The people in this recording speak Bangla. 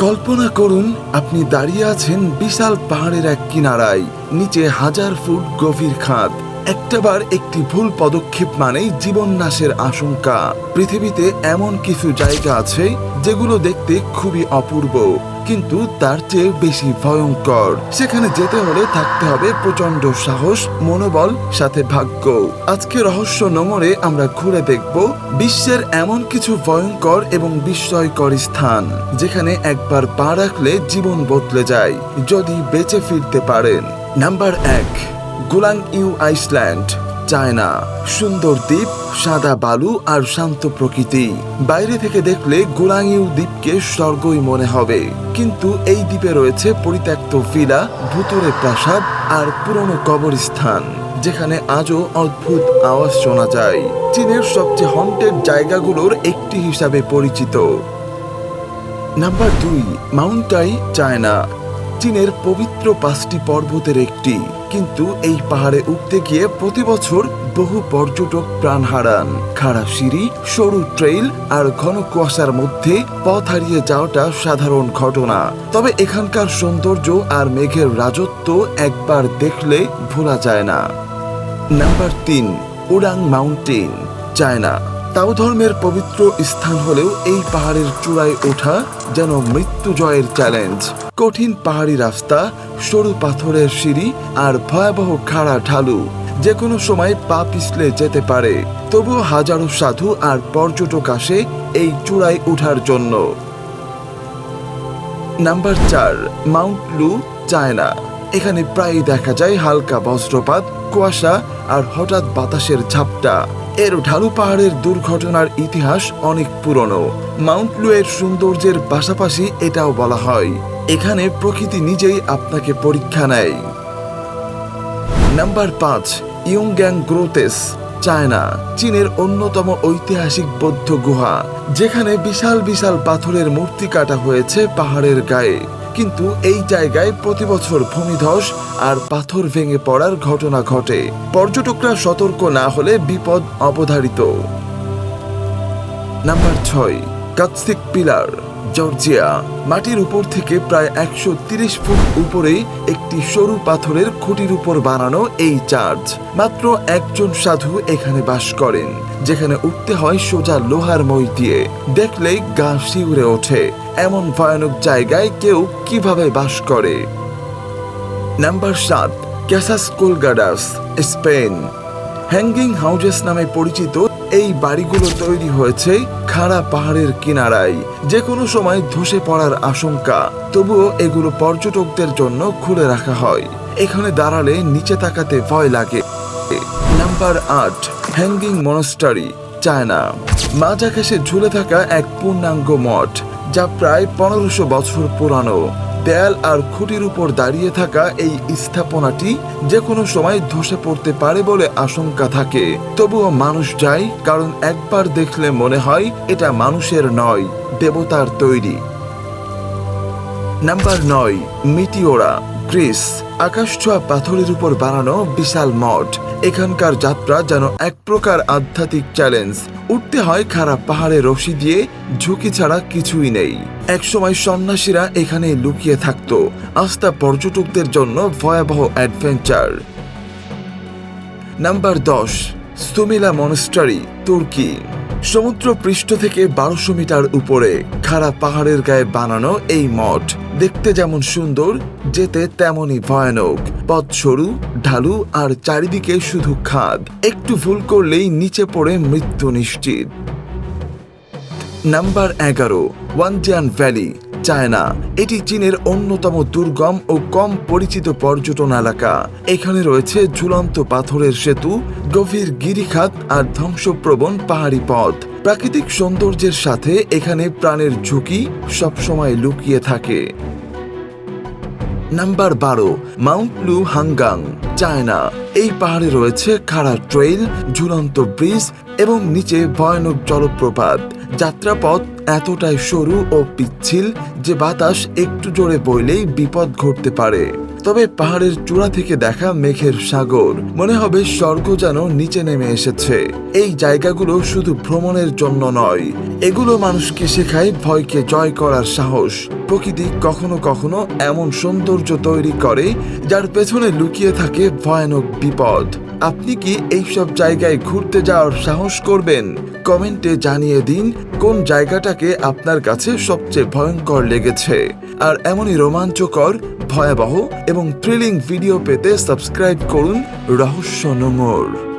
কল্পনা করুন, আপনি দাঁড়িয়ে আছেন বিশাল পাহাড়ের এক কিনারায়, নিচে হাজার ফুট গভীর খাদ। একটাবার একটি ভুল পদক্ষেপ মানেই জীবন নাশের আশঙ্কা। পৃথিবীতে এমন কিছু জায়গা আছে, যেগুলো দেখতে খুবই অপূর্ব। কিন্তু তার চেয়ে বেশি ভয়ঙ্কর। সেখানে যেতে হলে থাকতে হবে প্রচণ্ড সাহস, মনোবল, সাথে ভাগ্য। আজকে রহস্য নোংরে আমরা ঘুরে দেখব বিশ্বের এমন কিছু ভয়ঙ্কর এবং বিস্ময়কর স্থান, যেখানে একবার পা রাখলে জীবন বদলে যায়, যদি বেঁচে ফিরতে পারেন। নাম্বার এক, গুলাং ইউ আইসল্যান্ড। চায়না। সুন্দর দ্বীপ, সাদা বালু আর শান্ত প্রকৃতি। বাইরে থেকে দেখলে গোলাংইউ দ্বীপকে স্বর্গই মনে হবে। কিন্তু এই দ্বীপে রয়েছে পরিত্যক্ত ভিলা ভুতুরে প্রাসাদ আর পুরনো কবরস্থান, যেখানে আজও অদ্ভুত আওয়াজ শোনা যায়। চীনের সবচেয়ে হন্টেড জায়গাগুলোর একটি হিসাবে পরিচিত। নাম্বার দুই, মাউন্টাই, চায়না। চীনের পবিত্র পাঁচটি পর্বতের একটি। কিন্তু এই পাহাড়ে উঠতে গিয়ে প্রতি বছর বহু পর্যটক প্রাণ হারান। খাড়া সিঁড়ি, সরু ট্রেইল আর ঘন কুয়াশার মধ্যে পথ হারিয়ে যাওয়াটা সাধারণ ঘটনা। তবে এখানকার সৌন্দর্য আর মেঘের রাজত্ব একবার দেখলে ভোলা যায় না। নাম্বার তিন উডাং মাউন্টেন চায়না। তাও ধর্মের পবিত্র স্থান হলেও এই পাহাড়ের চূড়ায় ওঠা যেন মৃত্যু জয়ের চ্যালেঞ্জ। কঠিন পাহাড়ি রাস্তা, সরু পাথরের সিঁড়ি আর ভয়াবহ খাড়া ঢালু যে কোনো সময় পা পিছলে যেতে পারে। তবুও হাজারো সাধু আর পর্যটক আসে এই চূড়ায় ওঠার জন্য। নাম্বার চার, মাউন্ট লু, চায়না। এখানে প্রায়ই দেখা যায় হালকা বজ্রপাত, কুয়াশা আর হঠাৎ বাতাসের ঝাপটা। এর ঢালু পাহাড়ের দুর্ঘটনার ইতিহাস অনেক পুরনো। মাউন্ট লু এর সৌন্দর্যের পাশাপাশি এটাও বলা হয়। এখানে প্রকৃতি নিজেই আপনাকে পরীক্ষা নেয়। নাম্বার পাঁচ, ইয়ংগ্যাং গ্রোতেস, চায়না, চীনের অন্যতম ঐতিহাসিক বৌদ্ধ গুহা, যেখানে বিশাল বিশাল পাথরের মূর্তি কাটা হয়েছে পাহাড়ের গায়ে। কিন্তু এই জায়গায় প্রতি বছর ভূমিধস আর পাথর ভেঙে পড়ার ঘটনা ঘটে। পর্যটকরা সতর্ক না হলে বিপদ অবধারিত। নাম্বার ছয়, কাৎসিক পিলার। জর্জিয়া, মাটির উপর থেকে প্রায় একশো তিরিশ ফুট উপরে একটি সরু পাথরের খুঁটির উপর বানানো এই চার্চ। মাত্র একজন সাধু এখানে বাস করেন, যেখানে উঠতে হয় সোজা লোহার মই দিয়ে। দেখলেই গা শিউরে ওঠে, এমন ভয়ানক জায়গায় কেউ কীভাবে বাস করে। নাম্বার সাত, Casas Colgadas, Spain. Hanging houses নামে পরিচিত এই বাড়িগুলো তৈরি হয়েছে খাড়া পাহাড়ের কিনারায়। যে কোনো সময় ধসে পড়ার আশঙ্কা। তবুও এগুলো পর্যটকদের জন্য খুলে রাখা হয়। এখানে দাঁড়ালে নিচে তাকাতে ভয় লাগে। নাম্বার আট, হ্যাঙ্গিং মনস্টারি, চায়না। মাঝ আকাশে ঝুলে থাকা এক পূর্ণাঙ্গ মঠ, যা প্রায় পনেরোশো বছর পুরানো। দেয়াল আর খুঁটির উপর দাঁড়িয়ে থাকা এই স্থাপনাটি যে কোনো সময় ধসে পড়তে পারে বলে আশঙ্কা থাকে। তবুও মানুষ যায়, কারণ একবার দেখলে মনে হয় এটা মানুষের নয়, দেবতার তৈরি। নাম্বার নয়, মিটিওরা। গ্রিস আকাশ ছোঁয়া পাথরের উপর বানানো বিশাল মঠ। এখানকার যাত্রা যেন এক প্রকার আধ্যাত্মিক চ্যালেঞ্জ উঠতে হয় খারাপ পাহাড়ে রশি দিয়ে, ঝুঁকি ছাড়া কিছুই নেই। একসময় সন্ন্যাসীরা এখানে লুকিয়ে থাকত। আস্থা পর্যটকদের জন্য ভয়াবহ অ্যাডভেঞ্চার নাম্বার দশ সুমিলা মনস্টারি তুর্কি সমুদ্র পৃষ্ঠ থেকে বারোশো মিটার উপরে খাড়া পাহাড়ের গায়ে বানানো এই মঠ। দেখতে যেমন সুন্দর, যেতে তেমনই ভয়ানক। পথ সরু ঢালু আর চারিদিকে শুধু খাদ। একটু ভুল করলেই নিচে পড়ে মৃত্যু নিশ্চিত। নাম্বার এগারো ওয়ানজিয়ান ভ্যালি চায়না। এটি চীনের অন্যতম দুর্গম ও কম পরিচিত পর্যটন এলাকা। এখানে রয়েছে ঝুলন্ত পাথরের সেতু, গভীর গিরিখাত আর ধ্বংসপ্রবণ পাহাড়ি পথ। প্রাকৃতিক সৌন্দর্যের সাথে এখানে প্রাণের ঝুঁকি সবসময় লুকিয়ে থাকে। নাম্বার বারো, মাউন্ট লু হাঙ্গাং, চায়না। এই পাহাড়ে রয়েছে খাড়া ট্রেইল, ঝুলন্ত ব্রিজ এবং নিচে ভয়ানক জলপ্রপাত। যাত্রাপথ এতটাই সরু ও পিচ্ছিল যে বাতাস একটু জোরে বইলেই বিপদ ঘটতে পারে। তবে পাহাড়ের চূড়া থেকে দেখা মেঘের সাগর। মনে হবে স্বর্গ যেন নিচে নেমে এসেছে। এই জায়গাগুলো শুধু ভ্রমণের জন্য নয়। এগুলো মানুষকে শেখায় ভয়কে জয় করার সাহস। প্রকৃতি কখনো কখনো এমন সৌন্দর্য তৈরি করে, যার পেছনে লুকিয়ে থাকে ভয়ানক বিপদ। আপনি কি এইসব জায়গায় ঘুরতে যাওয়ার সাহস করবেন? কমেন্টে জানিয়ে দিন, কোন জায়গাটাকে আপনার কাছে সবচেয়ে ভয়ঙ্কর লেগেছে? আর এমনই রোমাঞ্চকর ভয়াবহ এবং থ্রিলিং ভিডিও পেতে সাবস্ক্রাইব করুন রহস্য নোংর